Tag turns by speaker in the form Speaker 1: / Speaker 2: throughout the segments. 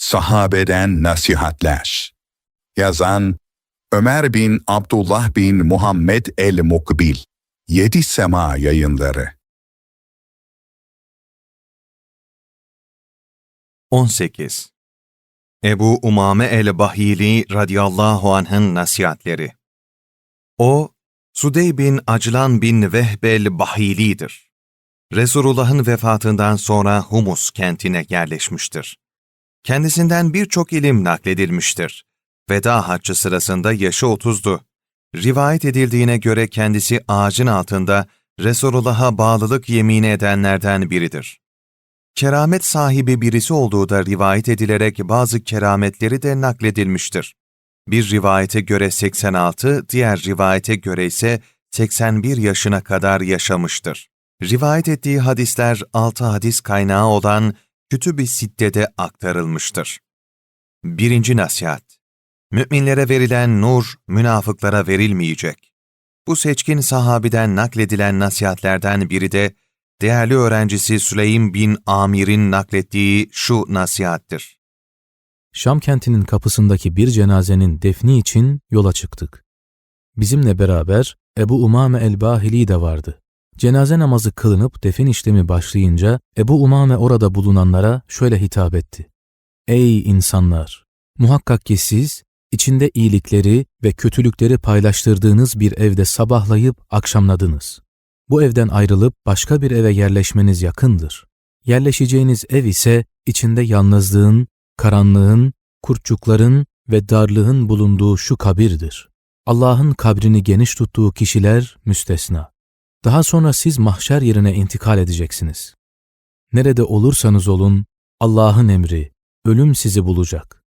Speaker 1: Sahabeden Nasihatler Yazan Ömer bin Abdullah bin Muhammed el-Mukbil Yedi Sema Yayınları
Speaker 2: 18. Ebu Umame el-Bahili radıyallahu anh'ın nasihatleri. O, Sudey bin Aclan bin Vehb el-Bahili'dir. Resulullah'ın vefatından sonra Humus kentine yerleşmiştir. Kendisinden birçok ilim nakledilmiştir. Veda haccı sırasında yaşı 30'du. Rivayet edildiğine göre kendisi ağacın altında Resulullah'a bağlılık yemini edenlerden biridir. Keramet sahibi birisi olduğu da rivayet edilerek bazı kerametleri de nakledilmiştir. Bir rivayete göre 86, diğer rivayete göre ise 81 yaşına kadar yaşamıştır. Rivayet ettiği hadisler 6 hadis kaynağı olan Kütüb-i Sitte'de aktarılmıştır. Birinci nasihat Müminlere verilen nur, münafıklara verilmeyecek. Bu seçkin sahabiden nakledilen nasihatlerden biri de, değerli öğrencisi Süleym bin Amir'in naklettiği şu nasihattir.
Speaker 3: Şam kentinin kapısındaki bir cenazenin defni için yola çıktık. Bizimle beraber Ebu Umame el-Bahili de vardı. Cenaze namazı kılınıp defin işlemi başlayınca Ebu Umame orada bulunanlara şöyle hitap etti. Ey insanlar! Muhakkak ki siz içinde iyilikleri ve kötülükleri paylaştırdığınız bir evde sabahlayıp akşamladınız. Bu evden ayrılıp başka bir eve yerleşmeniz yakındır. Yerleşeceğiniz ev ise içinde yalnızlığın, karanlığın, kurtçukların ve darlığın bulunduğu şu kabirdir. Allah'ın kabrini geniş tuttuğu kişiler müstesna. Daha sonra siz mahşer yerine intikal edeceksiniz. Nerede olursanız olun, Allah'ın emri, ölüm sizi bulacak.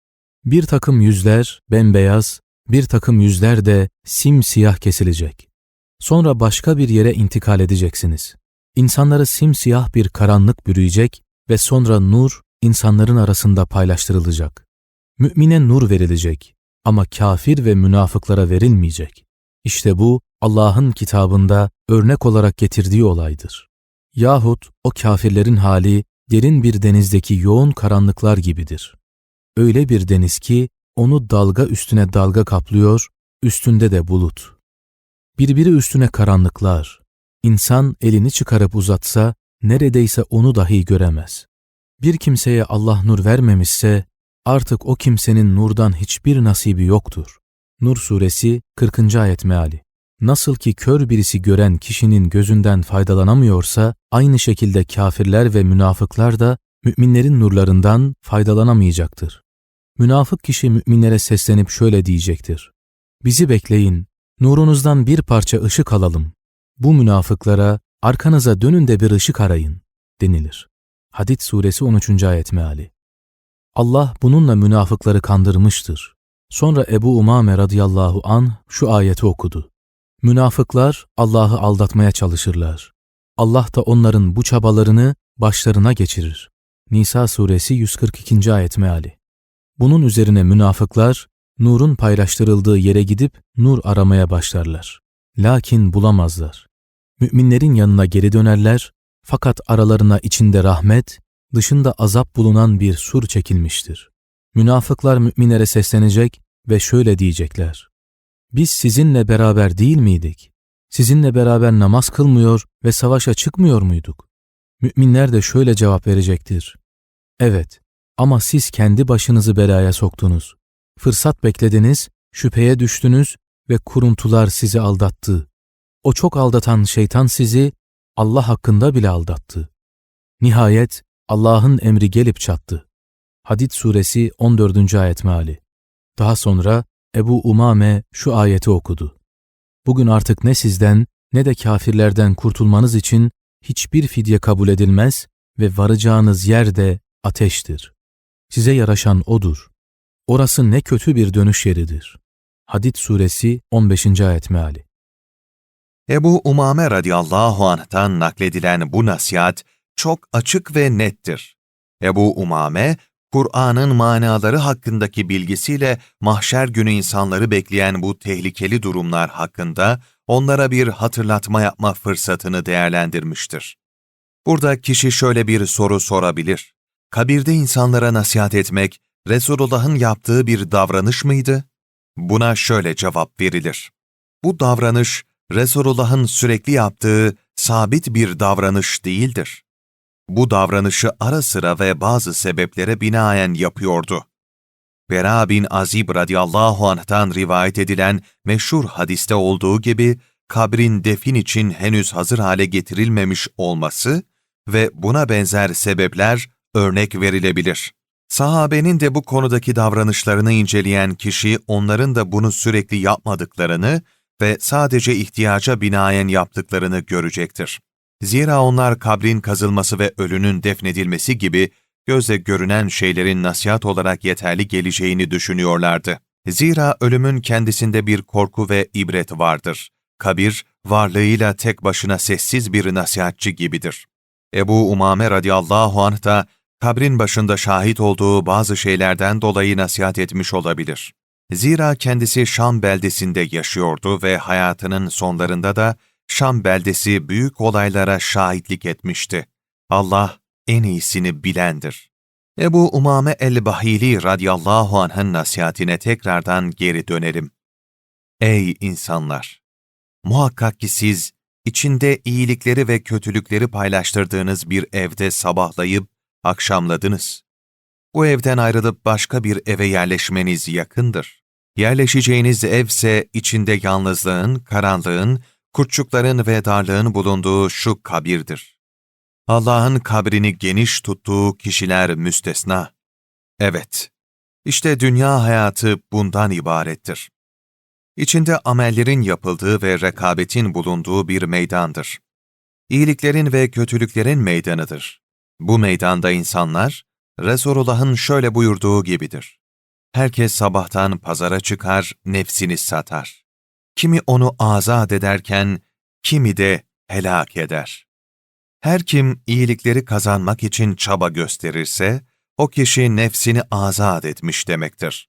Speaker 3: Bir takım yüzler bembeyaz, bir takım yüzler de simsiyah kesilecek. Sonra başka bir yere intikal edeceksiniz. İnsanları simsiyah bir karanlık bürüyecek ve sonra nur insanların arasında paylaştırılacak. Mümine nur verilecek ama kafir ve münafıklara verilmeyecek. İşte bu Allah'ın kitabında örnek olarak getirdiği olaydır. Yahut o kafirlerin hali derin bir denizdeki yoğun karanlıklar gibidir. Öyle bir deniz ki onu dalga üstüne dalga kaplıyor, üstünde de bulut. Birbiri üstüne karanlıklar. İnsan elini çıkarıp uzatsa neredeyse onu dahi göremez. Bir kimseye Allah nur vermemişse artık o kimsenin nurdan hiçbir nasibi yoktur. Nur suresi 40. ayet meali. Nasıl ki kör birisi gören kişinin gözünden faydalanamıyorsa aynı şekilde kafirler ve münafıklar da müminlerin nurlarından faydalanamayacaktır. Münafık kişi müminlere seslenip şöyle diyecektir. Bizi bekleyin, nurunuzdan bir parça ışık alalım. Bu münafıklara arkanıza dönün de bir ışık arayın denilir. Hadid suresi 13. ayet meali. Allah bununla münafıkları kandırmıştır. Sonra Ebu Umame radıyallahu an şu ayeti okudu. Münafıklar Allah'ı aldatmaya çalışırlar. Allah da onların bu çabalarını başlarına geçirir. Nisa suresi 142. ayet meali. Bunun üzerine münafıklar nurun paylaştırıldığı yere gidip nur aramaya başlarlar. Lakin bulamazlar. Müminlerin yanına geri dönerler fakat aralarına içinde rahmet, dışında azap bulunan bir sur çekilmiştir. Münafıklar müminlere seslenecek ve şöyle diyecekler. Biz sizinle beraber değil miydik? Sizinle beraber namaz kılmıyor ve savaşa çıkmıyor muyduk? Müminler de şöyle cevap verecektir. Evet ama siz kendi başınızı belaya soktunuz. Fırsat beklediniz, şüpheye düştünüz ve kuruntular sizi aldattı. O çok aldatan şeytan sizi Allah hakkında bile aldattı. Nihayet Allah'ın emri gelip çattı. Hadid suresi 14. ayet meali. Daha sonra Ebu Umame şu ayeti okudu. Bugün artık ne sizden ne de kafirlerden kurtulmanız için hiçbir fidye kabul edilmez ve varacağınız yer de ateştir. Size yaraşan odur. Orası ne kötü bir dönüş yeridir. Hadid suresi 15. ayet meali.
Speaker 2: Ebu Umame radıyallahu anh'tan nakledilen bu nasihat çok açık ve nettir. Ebu Umame, Kur'an'ın manaları hakkındaki bilgisiyle mahşer günü insanları bekleyen bu tehlikeli durumlar hakkında onlara bir hatırlatma yapma fırsatını değerlendirmiştir. Burada kişi şöyle bir soru sorabilir. Kabirde insanlara nasihat etmek, Resulullah'ın yaptığı bir davranış mıydı? Buna şöyle cevap verilir. Bu davranış, Resulullah'ın sürekli yaptığı sabit bir davranış değildir. Bu davranışı ara sıra ve bazı sebeplere binaen yapıyordu. Bera bin Azib radıyallahu anh'tan rivayet edilen meşhur hadiste olduğu gibi, kabrin defin için henüz hazır hale getirilmemiş olması ve buna benzer sebepler örnek verilebilir. Sahabenin de bu konudaki davranışlarını inceleyen kişi onların da bunu sürekli yapmadıklarını ve sadece ihtiyaca binaen yaptıklarını görecektir. Zira onlar kabrin kazılması ve ölünün defnedilmesi gibi gözle görünen şeylerin nasihat olarak yeterli geleceğini düşünüyorlardı. Zira ölümün kendisinde bir korku ve ibret vardır. Kabir, varlığıyla tek başına sessiz bir nasihatçi gibidir. Ebu Umame radıyallahu anh da kabrin başında şahit olduğu bazı şeylerden dolayı nasihat etmiş olabilir. Zira kendisi Şam beldesinde yaşıyordu ve hayatının sonlarında da Şam beldesi büyük olaylara şahitlik etmişti. Allah en iyisini bilendir. Ebu Umame el-Bahili radıyallahu anh'ın nasihatine tekrardan geri dönelim. Ey insanlar! Muhakkak ki siz, içinde iyilikleri ve kötülükleri paylaştırdığınız bir evde sabahlayıp akşamladınız. Bu evden ayrılıp başka bir eve yerleşmeniz yakındır. Yerleşeceğiniz evse içinde yalnızlığın, karanlığın, kurtçukların ve darlığın bulunduğu şu kabirdir. Allah'ın kabrini geniş tuttuğu kişiler müstesna. Evet, işte dünya hayatı bundan ibarettir. İçinde amellerin yapıldığı ve rekabetin bulunduğu bir meydandır. İyiliklerin ve kötülüklerin meydanıdır. Bu meydanda insanlar, Resulullah'ın şöyle buyurduğu gibidir. Herkes sabahtan pazara çıkar, nefsini satar. Kimi onu azat ederken, kimi de helak eder. Her kim iyilikleri kazanmak için çaba gösterirse, o kişi nefsini azat etmiş demektir.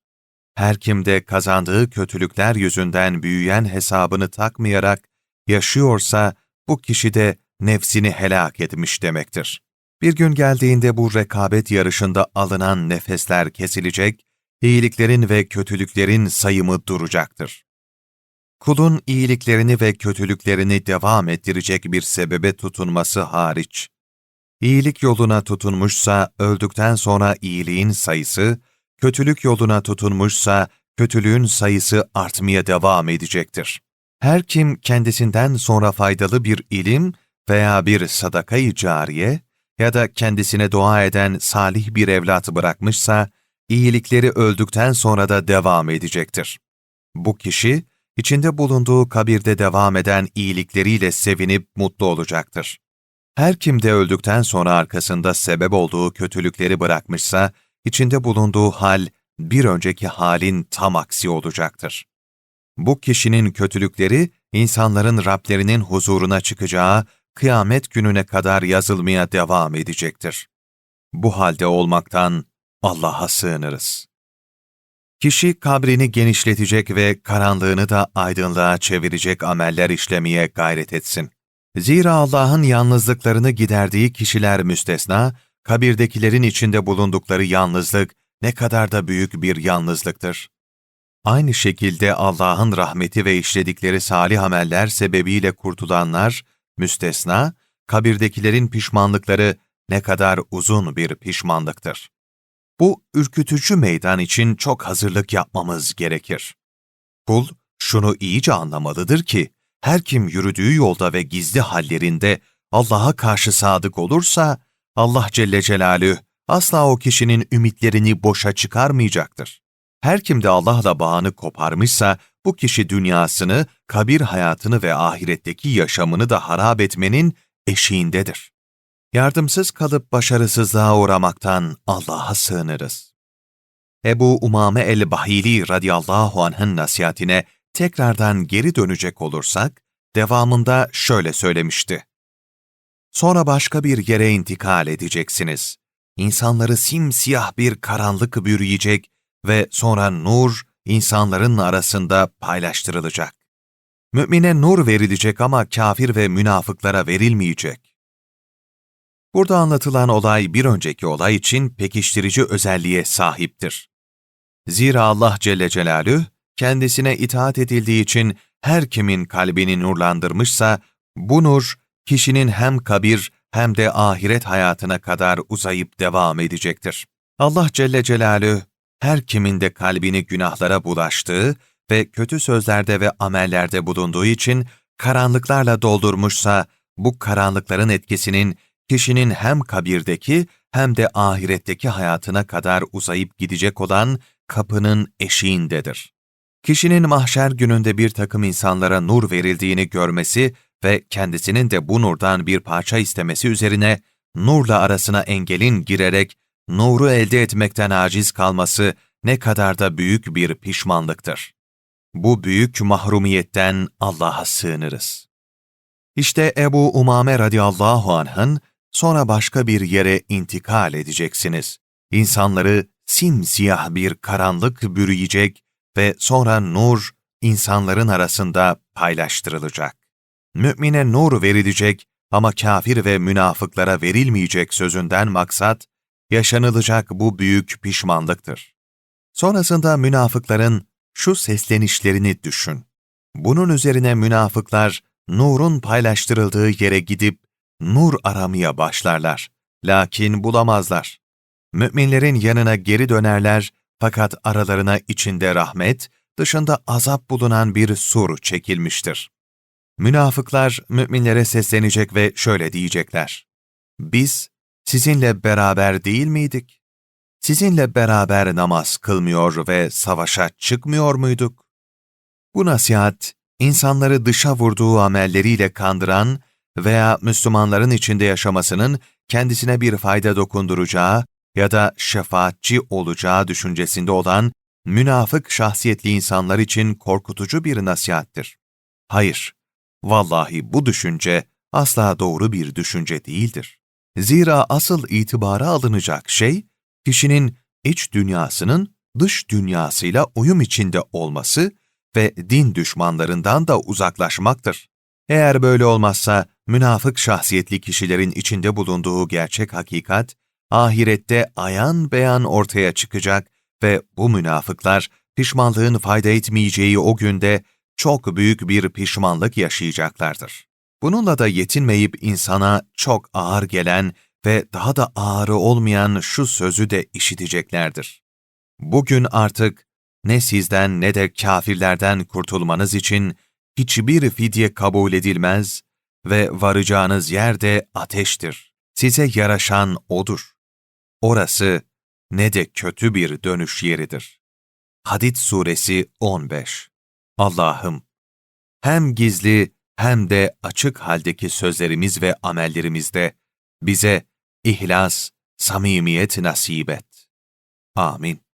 Speaker 2: Her kim de kazandığı kötülükler yüzünden büyüyen hesabını takmayarak yaşıyorsa, bu kişi de nefsini helak etmiş demektir. Bir gün geldiğinde bu rekabet yarışında alınan nefesler kesilecek, iyiliklerin ve kötülüklerin sayımı duracaktır. Kulun iyiliklerini ve kötülüklerini devam ettirecek bir sebebe tutunması hariç. İyilik yoluna tutunmuşsa öldükten sonra iyiliğin sayısı, kötülük yoluna tutunmuşsa kötülüğün sayısı artmaya devam edecektir. Her kim kendisinden sonra faydalı bir ilim veya bir sadakayı cariye ya da kendisine dua eden salih bir evlat bırakmışsa, iyilikleri öldükten sonra da devam edecektir. Bu kişi, içinde bulunduğu kabirde devam eden iyilikleriyle sevinip mutlu olacaktır. Her kim de öldükten sonra arkasında sebep olduğu kötülükleri bırakmışsa, içinde bulunduğu hal bir önceki halin tam aksi olacaktır. Bu kişinin kötülükleri, insanların Rablerinin huzuruna çıkacağı kıyamet gününe kadar yazılmaya devam edecektir. Bu halde olmaktan Allah'a sığınırız. Kişi kabrini genişletecek ve karanlığını da aydınlığa çevirecek ameller işlemeye gayret etsin. Zira Allah'ın yalnızlıklarını giderdiği kişiler müstesna, kabirdekilerin içinde bulundukları yalnızlık ne kadar da büyük bir yalnızlıktır. Aynı şekilde Allah'ın rahmeti ve işledikleri salih ameller sebebiyle kurtulanlar, müstesna, kabirdekilerin pişmanlıkları ne kadar uzun bir pişmanlıktır. Bu ürkütücü meydan için çok hazırlık yapmamız gerekir. Kul, şunu iyice anlamalıdır ki, her kim yürüdüğü yolda ve gizli hallerinde Allah'a karşı sadık olursa, Allah Celle Celaluhu asla o kişinin ümitlerini boşa çıkarmayacaktır. Her kim de Allah'la bağını koparmışsa, bu kişi dünyasını, kabir hayatını ve ahiretteki yaşamını da harap etmenin eşiğindedir. Yardımsız kalıp başarısızlığa uğramaktan Allah'a sığınırız. Ebu Umame el-Bahili radıyallahu anh'ın nasihatine tekrardan geri dönecek olursak, devamında şöyle söylemişti. Sonra başka bir yere intikal edeceksiniz. İnsanları simsiyah bir karanlık bürüyecek ve sonra nur insanların arasında paylaştırılacak. Mümine nur verilecek ama kafir ve münafıklara verilmeyecek. Burada anlatılan olay bir önceki olay için pekiştirici özelliğe sahiptir. Zira Allah Celle Celaluhu, kendisine itaat edildiği için her kimin kalbini nurlandırmışsa, bu nur, kişinin hem kabir hem de ahiret hayatına kadar uzayıp devam edecektir. Allah Celle Celaluhu, her kimin de kalbini günahlara bulaştığı ve kötü sözlerde ve amellerde bulunduğu için karanlıklarla doldurmuşsa, bu karanlıkların etkisinin kişinin hem kabirdeki hem de ahiretteki hayatına kadar uzayıp gidecek olan kapının eşiğindedir. Kişinin mahşer gününde bir takım insanlara nur verildiğini görmesi ve kendisinin de bu nurdan bir parça istemesi üzerine nurla arasına engelin girerek nuru elde etmekten aciz kalması ne kadar da büyük bir pişmanlıktır. Bu büyük mahrumiyetten Allah'a sığınırız. İşte Ebu Umame radıyallahu anh'ın sonra başka bir yere intikal edeceksiniz. İnsanları simsiyah bir karanlık bürüyecek ve sonra nur insanların arasında paylaştırılacak. Mümine nur verilecek ama kafir ve münafıklara verilmeyecek sözünden maksat, yaşanılacak bu büyük pişmanlıktır. Sonrasında münafıkların şu seslenişlerini düşün. Bunun üzerine münafıklar nurun paylaştırıldığı yere gidip nur aramaya başlarlar. Lakin bulamazlar. Müminlerin yanına geri dönerler fakat aralarına içinde rahmet, dışında azap bulunan bir sur çekilmiştir. Münafıklar müminlere seslenecek ve şöyle diyecekler. Biz sizinle beraber değil miydik? Sizinle beraber namaz kılmıyor ve savaşa çıkmıyor muyduk? Bu nasihat, insanları dışa vurduğu amelleriyle kandıran veya Müslümanların içinde yaşamasının kendisine bir fayda dokunduracağı ya da şefaatçi olacağı düşüncesinde olan münafık şahsiyetli insanlar için korkutucu bir nasihattir. Hayır, vallahi bu düşünce asla doğru bir düşünce değildir. Zira asıl itibara alınacak şey, kişinin iç dünyasının dış dünyasıyla uyum içinde olması ve din düşmanlarından da uzaklaşmaktır. Eğer böyle olmazsa, münafık şahsiyetli kişilerin içinde bulunduğu gerçek hakikat, ahirette ayan beyan ortaya çıkacak ve bu münafıklar pişmanlığın fayda etmeyeceği o günde çok büyük bir pişmanlık yaşayacaklardır. Bununla da yetinmeyip insana çok ağır gelen ve daha da ağırı olmayan şu sözü de işiteceklerdir. Bugün artık ne sizden ne de kafirlerden kurtulmanız için hiçbir fidye kabul edilmez ve varacağınız yer de ateştir. Size yaraşan odur. Orası ne de kötü bir dönüş yeridir. Hadid Suresi 15 Allah'ım, hem gizli hem de açık haldeki sözlerimiz ve amellerimizde bize ihlas, samimiyet nasip et. Amin.